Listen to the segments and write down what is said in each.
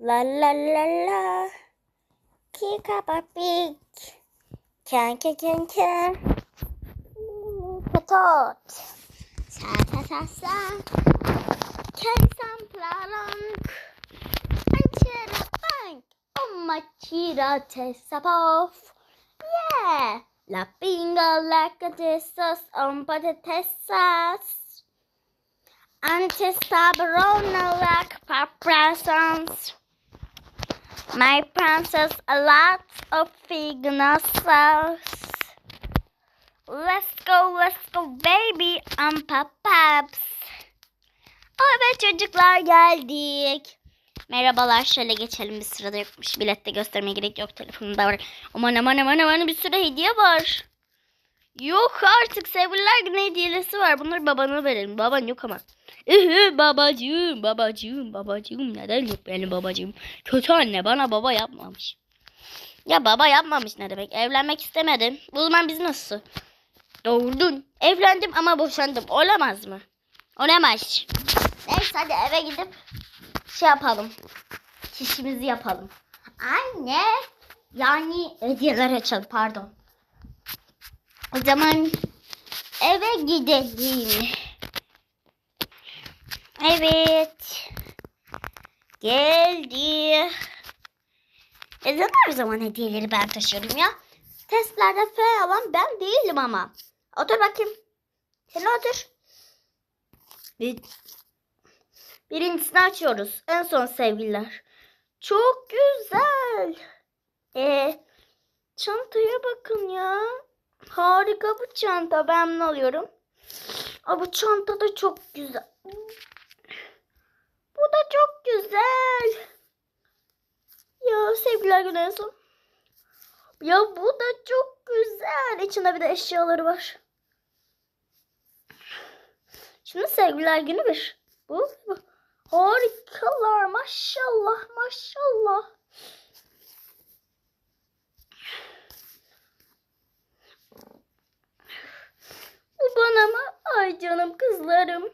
La la la la. Kika papik. Ken ken ken ken. Patat. Sa sa sa sa. Ken sam plank. Anchera bank. Omachira tesapov. Yeah. La pinga lacatesas on patatesas. Antisabrona lac paprasans. My princess a lot of figna sauce. Let's go, let's go baby and papaps. Evet çocuklar geldik. Merhabalar şöyle geçelim bir sırada yokmuş. Bilette göstermeye gerek yok telefonumda var. Aman aman aman aman bir sürü hediye var. Yok artık sevgililer günü hediyesi var. Bunları babana verelim. Baban yok ama. Ühü babacığım babacığım babacığım neden yok benim babacığım? Kötü anne bana baba yapmamış. Ya baba yapmamış ne demek? Evlenmek istemedim. O zaman biz nasıl? Doğurdun. Evlendim ama boşandım. Olamaz mı? Olamaz. Neyse hadi eve gidip şey yapalım. Çişimizi yapalım. Anne. Yani hediyeler açalım pardon. O zaman eve gidelim. Evet. Geldi. Neden her zaman hediyeleri ben taşıyorum ya? Testlerde F alan ben değilim ama. Otur bakayım. Sen otur. Bir, birincisini açıyoruz. En son sevgililer. Çok güzel. E, çantaya bakın ya. Harika bu çanta. Ben bunu alıyorum. Aa, bu çanta da çok güzel. Bu da çok güzel. Ya sevgiler son. Ya bu da çok güzel. İçinde bir de eşyaları var. Şimdi sevgiler günü bir. Bu, bu. Harikalar maşallah maşallah. Bu bana mı? Ay canım kızlarım.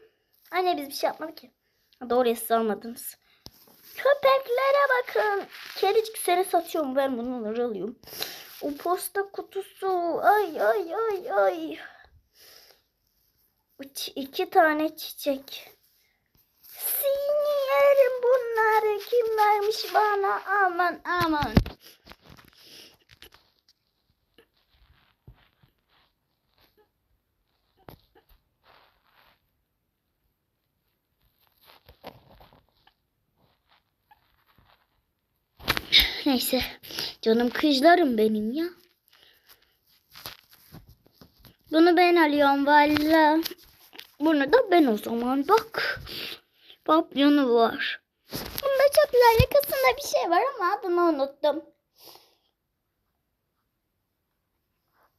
Anne biz bir şey yapmadık ki. Ha, Doğru siz almadınız. Köpeklere bakın. Kedicik seni satıyorum ben bunları alıyorum. O posta kutusu. Ay ay ay ay. Üç, iki tane çiçek. Seni yerim bunları kim vermiş bana aman aman. Neyse. Canım kızlarım benim ya. Bunu ben alıyorum valla. Bunu da ben o zaman bak. Papyonu var. Bunda güzel yakasında bir şey var ama adını unuttum.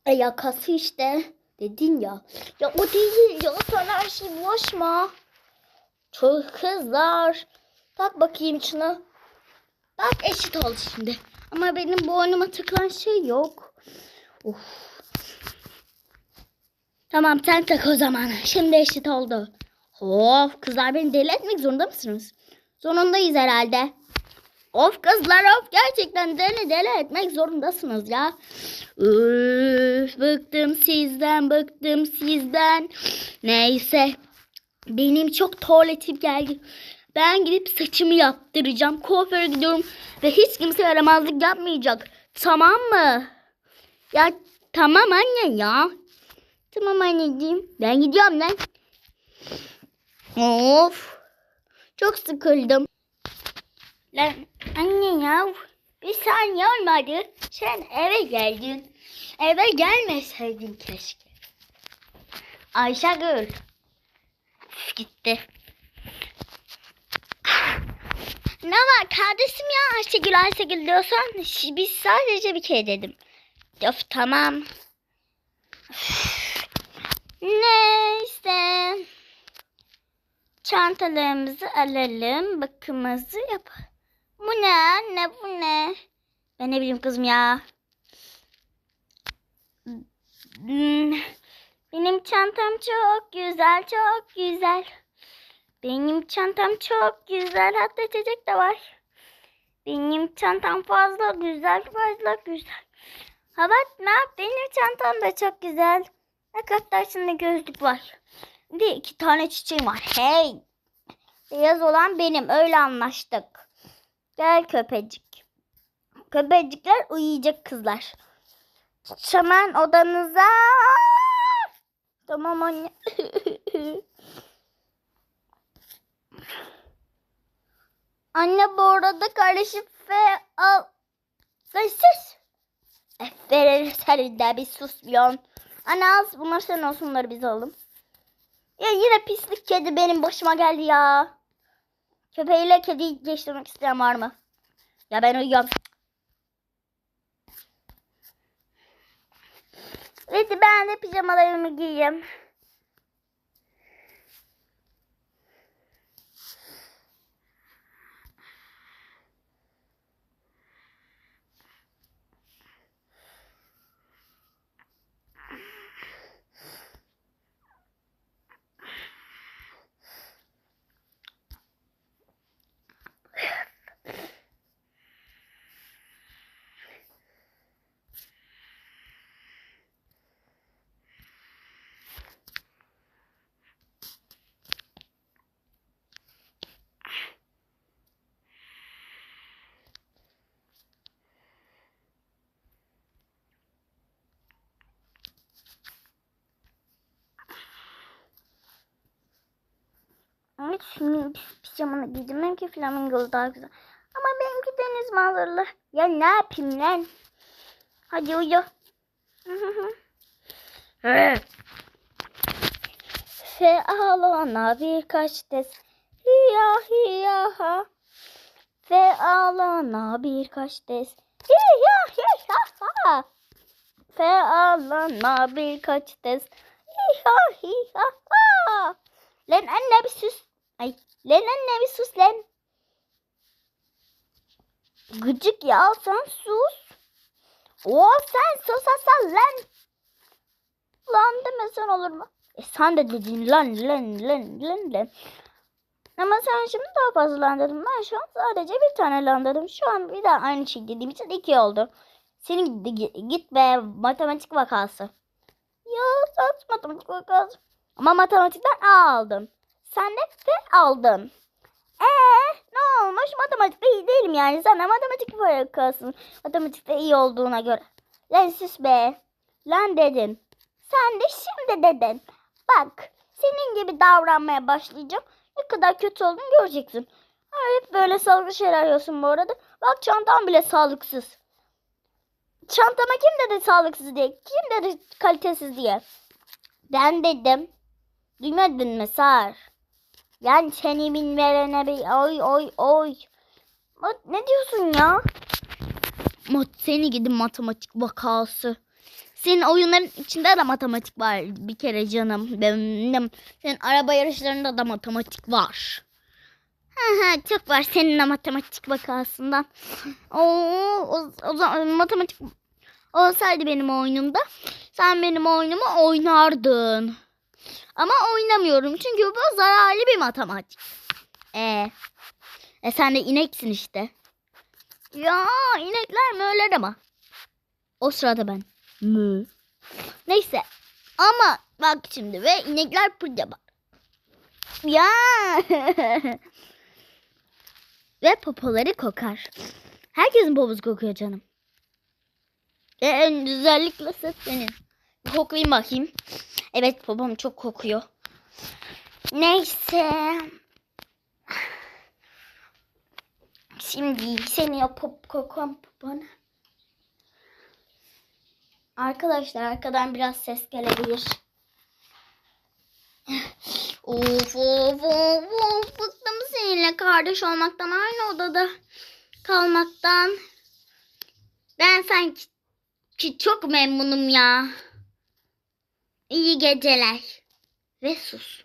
E yakası işte. Dedin ya. Ya o değil ya sen her şey bulaşma. Çok kızlar. Tak bakayım şuna. Bak eşit oldu şimdi. Ama benim boynuma takılan şey yok. Uf. Tamam sen tak o zaman. Şimdi eşit oldu. Of kızlar beni deli etmek zorunda mısınız? Zorundayız herhalde. Of kızlar of gerçekten deli deli etmek zorundasınız ya. Üf, bıktım sizden bıktım sizden. Neyse benim çok tuvaletim geldi. Ben gidip saçımı yaptıracağım. Kuaföre gidiyorum ve hiç kimse yaramazlık yapmayacak. Tamam mı? Ya tamam anne ya. Tamam anneciğim. Ben gidiyorum lan. Of. Çok sıkıldım. Lan anne ya. Bir saniye olmadı. Sen eve geldin. Eve gelmeseydin keşke. Ayşegül. Gitti. Ne var kardeşim ya Ayşegül Ayşegül diyorsan biz sadece bir kere dedim. Of tamam. Neyse. Çantalarımızı alalım. Bakımımızı yapalım. Bu ne anne bu ne? Ben ne bileyim kızım ya. Hmm, Benim çantam çok güzel çok güzel. Benim çantam çok güzel. Hatta içecek de var. Benim çantam fazla güzel, fazla güzel. Yap? Benim çantam da çok güzel. Ne kadar şimdi gözlük var. Bir iki tane çiçeğim var. Hey! Beyaz olan benim. Öyle anlaştık. Gel köpecik. Köpecikler uyuyacak kızlar. Hemen odanıza. Tamam anne. anne bu arada kardeşim ve al. Lan sus. Eferin sen de bir susmuyorsun. Anne az bunlar senin olsun bunları biz alalım. Ya yine pislik kedi benim başıma geldi ya. Köpeğiyle kediyi geçtirmek isteyen var mı? Ya ben uyuyorum. Hadi ben de pijamalarımı giyeyim. Evet şimdi pijamanı giydim. Benimki flamingolu daha güzel. Ama benimki deniz manzaralı. Ya ne yapayım lan? Hadi uyu. Fe ağlana birkaç tez. Hiya hiya ha. Fe ağlana birkaç tez. Hiya hiya ha. Fe ağlana birkaç tez. Hiya hiya ha. Lan anne bir sus. Ay lan anne bir sus lan. Gıcık ya sen sus. O sen susasan lan. Lan demesen olur mu? E sen de dedin lan lan lan lan lan. Ama sen şimdi daha fazla lan dedin. Ben şu an sadece bir tane lan dedim. Şu an bir daha aynı şey dediğim için iki oldu. Senin git be matematik vakası. Ya saç matematik vakası. Ama matematikten A aldım. Sen de F aldın. Ee, ne olmuş? Matematikte iyi değilim yani. Sana matematik vakasın. Matematikte iyi olduğuna göre. Lan sus be. Lan dedin. Sen de şimdi dedin. Bak senin gibi davranmaya başlayacağım. Ne kadar kötü olduğunu göreceksin. Hep böyle sağlıklı şeyler yiyorsun bu arada. Bak çantam bile sağlıksız. Çantama kim dedi sağlıksız diye? Kim dedi kalitesiz diye? Ben dedim. Duymadın mı Sar? Yani seni bin verene bir oy oy oy. Mat, ne diyorsun ya? Mat, seni gidi matematik vakası. Senin oyunların içinde de matematik var bir kere canım. Benim. Senin araba yarışlarında da matematik var. Ha ha çok var senin de matematik vakasından. Oo, o, o zaman matematik olsaydı benim oyunumda sen benim oyunumu oynardın. Ama oynamıyorum çünkü bu zararlı bir matematik. E, e sen de ineksin işte. Ya inekler mi öyle ama. O sırada ben. Mü. Neyse. Ama bak şimdi ve inekler pijama. Ya. ve popoları kokar. Herkesin poposu kokuyor canım. Ve özellikle sırf senin. Koklayayım bakayım. Evet babam çok kokuyor. Neyse. Şimdi seni o pop kokan popona. Arkadaşlar arkadan biraz ses gelebilir. Of of of of bıktım seninle kardeş olmaktan aynı odada kalmaktan. Ben sanki ki çok memnunum ya. İyi geceler. Ve sus.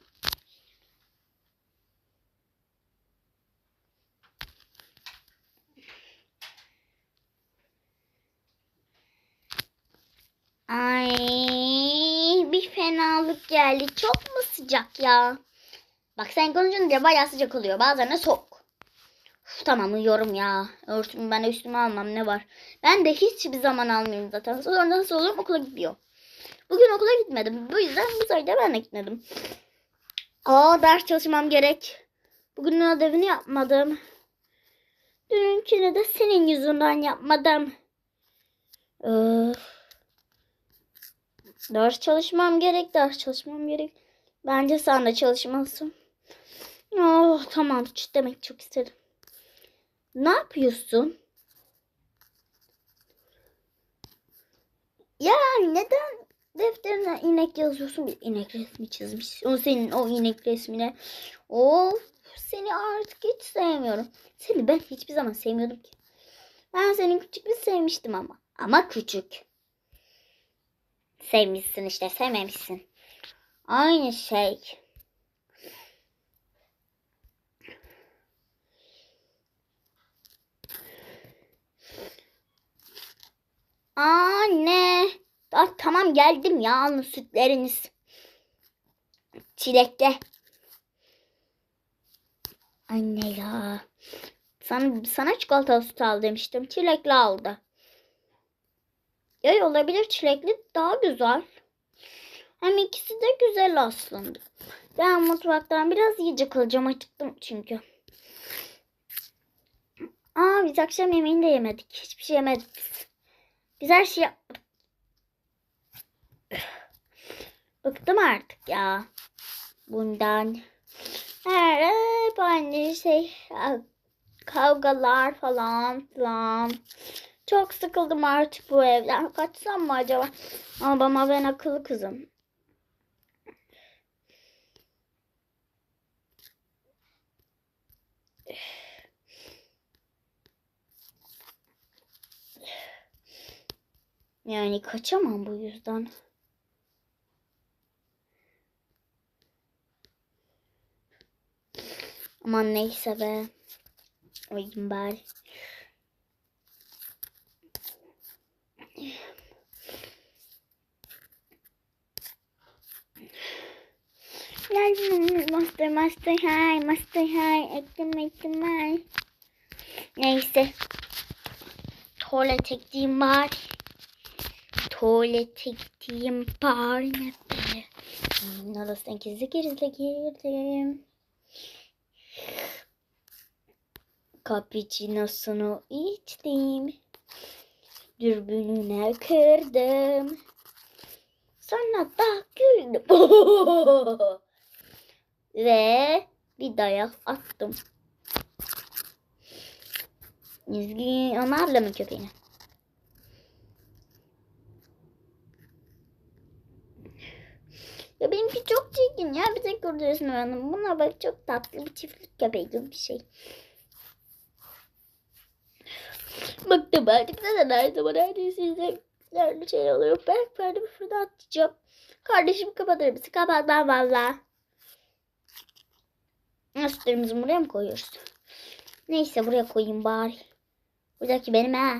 Ay bir fenalık geldi. Çok mu sıcak ya? Bak sen konuşunca bayağı sıcak oluyor. Bazen de soğuk. Uf, tamam uyuyorum ya. Örtümü ben üstüme almam ne var. Ben de hiçbir zaman almıyorum zaten. Sonra nasıl olurum okula gidiyor. Bugün okula gitmedim. Bu yüzden bu sayıda ben de gitmedim. Aa ders çalışmam gerek. Bugün ödevini yapmadım. Dünkünü de senin yüzünden yapmadım. Öf. Ders çalışmam gerek, ders çalışmam gerek. Bence sen de çalışmalısın. Oh tamam demek çok istedim. Ne yapıyorsun? Yani neden defterine inek yazıyorsun? Bir inek resmi çizmiş. O senin o inek resmine. Of seni artık hiç sevmiyorum. Seni ben hiçbir zaman sevmiyordum ki. Ben seni küçük bir sevmiştim ama. Ama küçük. Sevmişsin işte sevmemişsin. Aynı şey. Anne. Ah, tamam geldim ya alın sütleriniz. Çilekle. Anne ya. Sana, sana çikolatalı süt al demiştim. Çilekli aldı. Ya olabilir çilekli daha güzel. Hem ikisi de güzel aslında. Ben mutfaktan biraz yiyecek alacağım. Acıktım çünkü. Aa biz akşam yemeğini de yemedik. Hiçbir şey yemedik biz. Biz her şeyi yapmadık. Bıktım artık ya. Bundan. Her hep aynı şey. Kavgalar falan filan. Çok sıkıldım artık bu evden. Kaçsam mı acaba? Ama ben akıllı kızım. Yani kaçamam bu yüzden. Aman neyse be. Uyuyayım bari. Master, master high, master high, ektim ektim high. Neyse. Tuvalete gideyim bari. Tuvalete gideyim bari. Nerede? Hmm, Odasına gizli gizli girdim. Cappuccino'sunu içtim. Dürbününe kırdım. Sonra da güldüm. Ve bir dayak attım. Üzgün onarla mı köpeğine? Ya benimki çok çirkin ya. Bir tek orada resmi beğendim. Buna bak çok tatlı bir çiftlik köpeği gibi bir şey. Bıktım artık. Neden her zaman her sizde nerede şey oluyor. Ben perdemi fırına atacağım. Kardeşim kapatır mısın? Kapatmam valla. Sütlerimizi buraya mı koyuyoruz? Neyse buraya koyayım bari. Buradaki benim ha.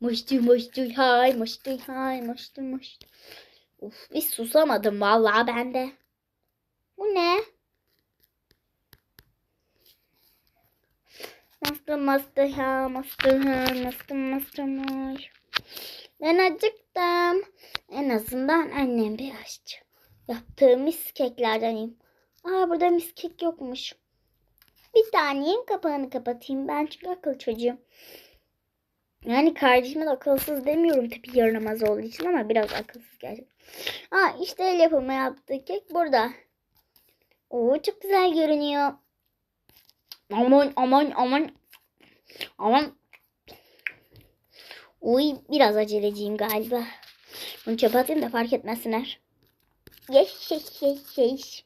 Mıştı mıştı hay mıştı hay mıştı mıştı. Uf bir susamadım vallahi ben de. Bu ne? Mastı mastı ha mastı ha mastı mastı may. Ben acıktım. En azından annem bir aşçı. Yaptığı mis keklerden. Aa burada mis kek yokmuş. Bir tane yiyeyim kapağını kapatayım. Ben çünkü akıl çocuğum. Yani kardeşime de akılsız demiyorum tabii yaranamaz olduğu için ama biraz akılsız gerçekten. Aa işte el yapımı yaptığı kek burada. Oo çok güzel görünüyor. Aman aman aman. Aman. Uy biraz aceleciyim galiba. Bunu çöpe atayım da fark etmesinler. Yeş yeş yeş yeş.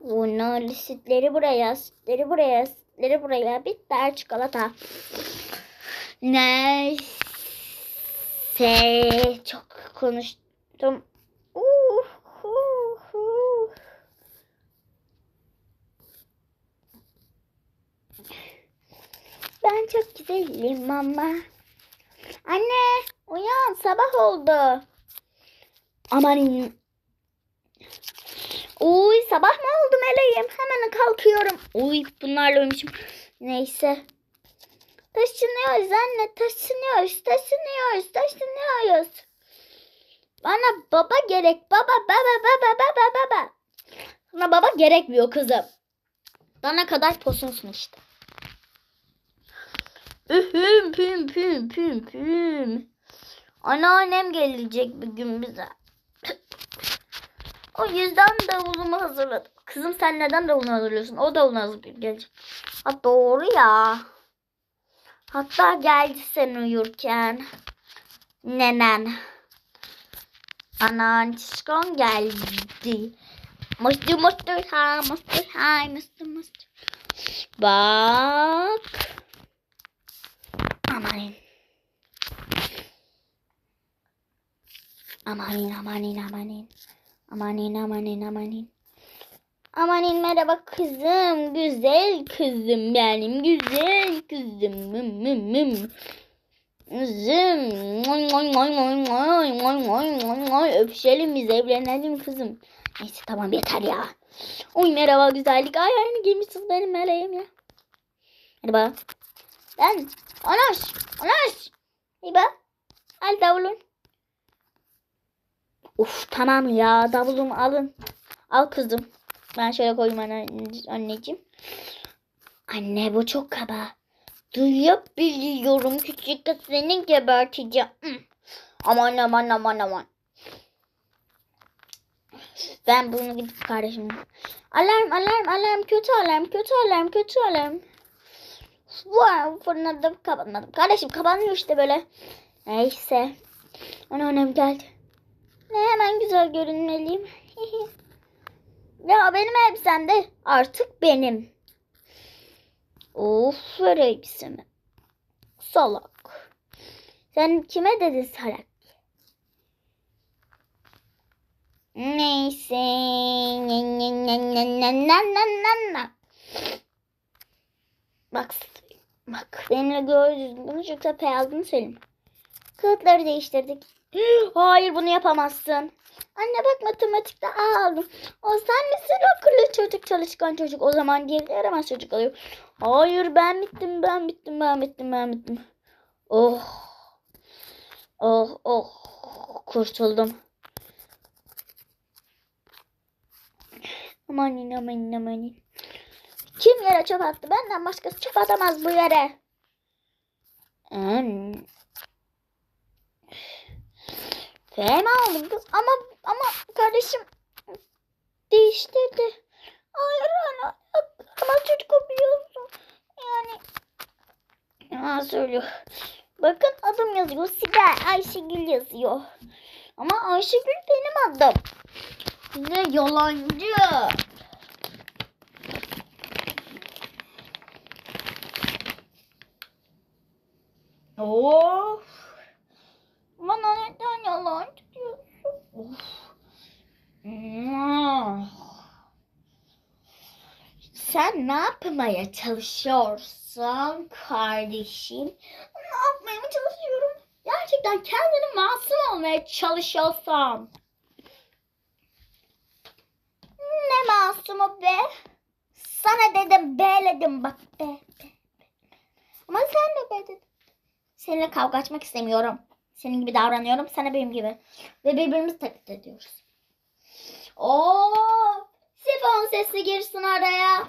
Bunu sütleri buraya, sütleri buraya, sütleri buraya. Bitter çikolata. Neyse. Çok konuştum. Uh, uh, uh. Ben çok güzelim mama. Anne uyan sabah oldu. Aman Uy sabah mı oldu meleğim? Hemen kalkıyorum. Uy bunlarla uyumuşum. Neyse. Taşınıyoruz anne taşınıyoruz taşınıyoruz taşınıyoruz. Bana baba gerek baba baba baba baba baba. Sana baba gerekmiyor kızım. Dana kadar posunsun işte. Ühüm püm püm püm püm. Anneannem gelecek bir gün bize. o yüzden davulumu hazırladım. Kızım sen neden davulunu hazırlıyorsun? O davulunu hazırlayıp gelecek. Ha doğru ya. Hatta geldi sen uyurken. Nenen. Anan şişkon geldi. Mıstı mıstı ha mıstı hay mıstı mıstı. Bak. Amanin. Amanin amanin amanin. Amanin amanin amanin. Amanin merhaba kızım. Güzel kızım benim. Güzel kızım. Mım mım mım. Kızım. Moy moy moy moy moy moy moy moy moy. Öpüşelim biz evlenelim kızım. Neyse tamam yeter ya. Oy merhaba güzellik. Ay aynı giymişsiniz benim meleğim ya. Bak. Ben. Anaş. Anaş. İyi bak. Al davulun. Uf tamam ya davulumu alın. Al kızım. Ben şöyle koyayım anne, anneciğim. Anne bu çok kaba. Duyabiliyorum küçük kız seni geberteceğim. Hı. Aman aman aman aman. Ben bunu gidip kardeşim. Alarm alarm alarm kötü alarm kötü alarm kötü alarm. Bu fırını da kapatmadım. Kardeşim kapanıyor işte böyle. Neyse. Anneannem geldi. Ne hemen güzel görünmeliyim. Ya benim elbisem de artık benim. Of ver elbisemi. Salak. Sen kime dedin salak? Neyse. Bak. Bak. Benimle gördüğünüz bunu çok da peyazını söyleyeyim. Kılıkları değiştirdik. Hayır bunu yapamazsın. Anne bak matematikte A aldım. O sen misin akıllı çocuk çalışkan çocuk. O zaman geride yaramaz çocuk alıyor. Hayır ben bittim ben bittim ben bittim ben bittim. Oh. Oh oh. Kurtuldum. Amanin amanin amanin. Kim yere çöp attı? Benden başkası çöp atamaz bu yere. Hmm. Fena aldım kız ama ama kardeşim değiştirdi. Hayır ana ama çocuk biliyorsun. Yani ya söylüyor. Bakın adım yazıyor. Sibel Ayşegül yazıyor. Ama Ayşegül benim adım. Ne yalancı. Of. Bana neden yalan diyorsun? Of. Ah. Sen ne yapmaya çalışıyorsun kardeşim? Ne yapmaya mı çalışıyorum? Gerçekten kendini masum olmaya çalışıyorsan. Ne masumu be? Sana dedim beledim bak be, be, be. Ama sen de be. Seninle kavga açmak istemiyorum. Senin gibi davranıyorum. De benim gibi. Ve birbirimizi taklit ediyoruz. Oo, sifon sesi girsin araya.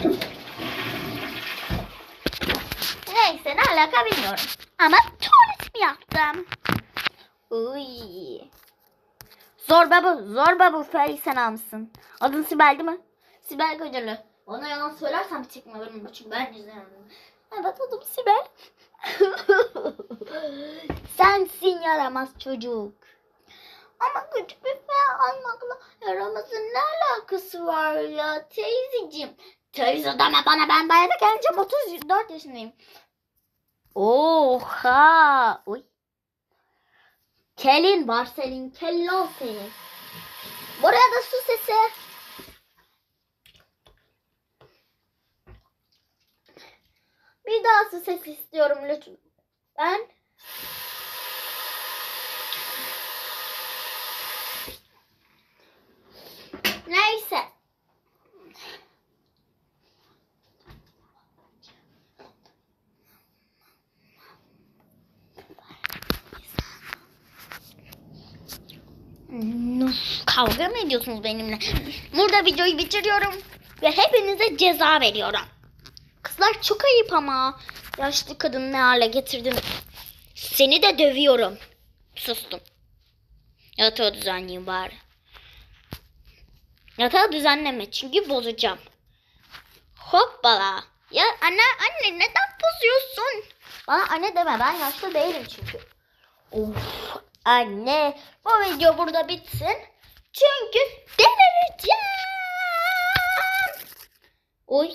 Neyse ne alaka bilmiyorum. Ama tuvaletimi yaptım. Uy. Zorba bu. Zorba bu. Fey sen almışsın. Adın Sibel değil mi? Sibel Kocalı. Ona yalan söylersem çıkmalarım. Çünkü ben izlemedim. Evet adım Sibel. Sensin yaramaz çocuk. Ama küçük bir fe almakla yaramazın ne alakası var ya teyzeciğim? Teyze deme bana ben bayağı da gencim 34 yaşındayım. Oha. Uy. Kelin var senin. Kellon senin. Buraya da su sesi. Bir daha su sesi istiyorum lütfen. Ben Neyse. Kavga mı ediyorsunuz benimle? Burada videoyu bitiriyorum. Ve hepinize ceza veriyorum. Kızlar çok ayıp ama. Yaşlı kadını ne hale getirdin. Seni de dövüyorum. Sustum. Yatağı düzenleyeyim bari. Yatağı düzenleme çünkü bozacağım. Hoppala. Ya anne anne neden bozuyorsun? Bana anne deme ben yaşlı değilim çünkü. Of anne bu video burada bitsin. Çünkü delireceğim. Oy.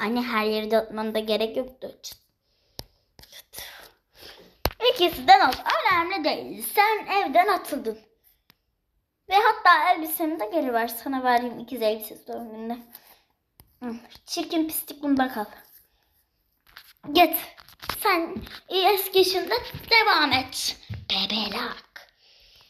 Anne her yeri dağıtmana da gerek yoktu. Çıt. Çıt. İkisinden olsun. Önemli değil. Sen evden atıldın. Ve hatta elbiseni de geri ver. Sana vereyim ikiz elbisesi doğum gününde. Hı, Çirkin pislik bunda kal. Git. Sen eski işinde devam et. Bebeler.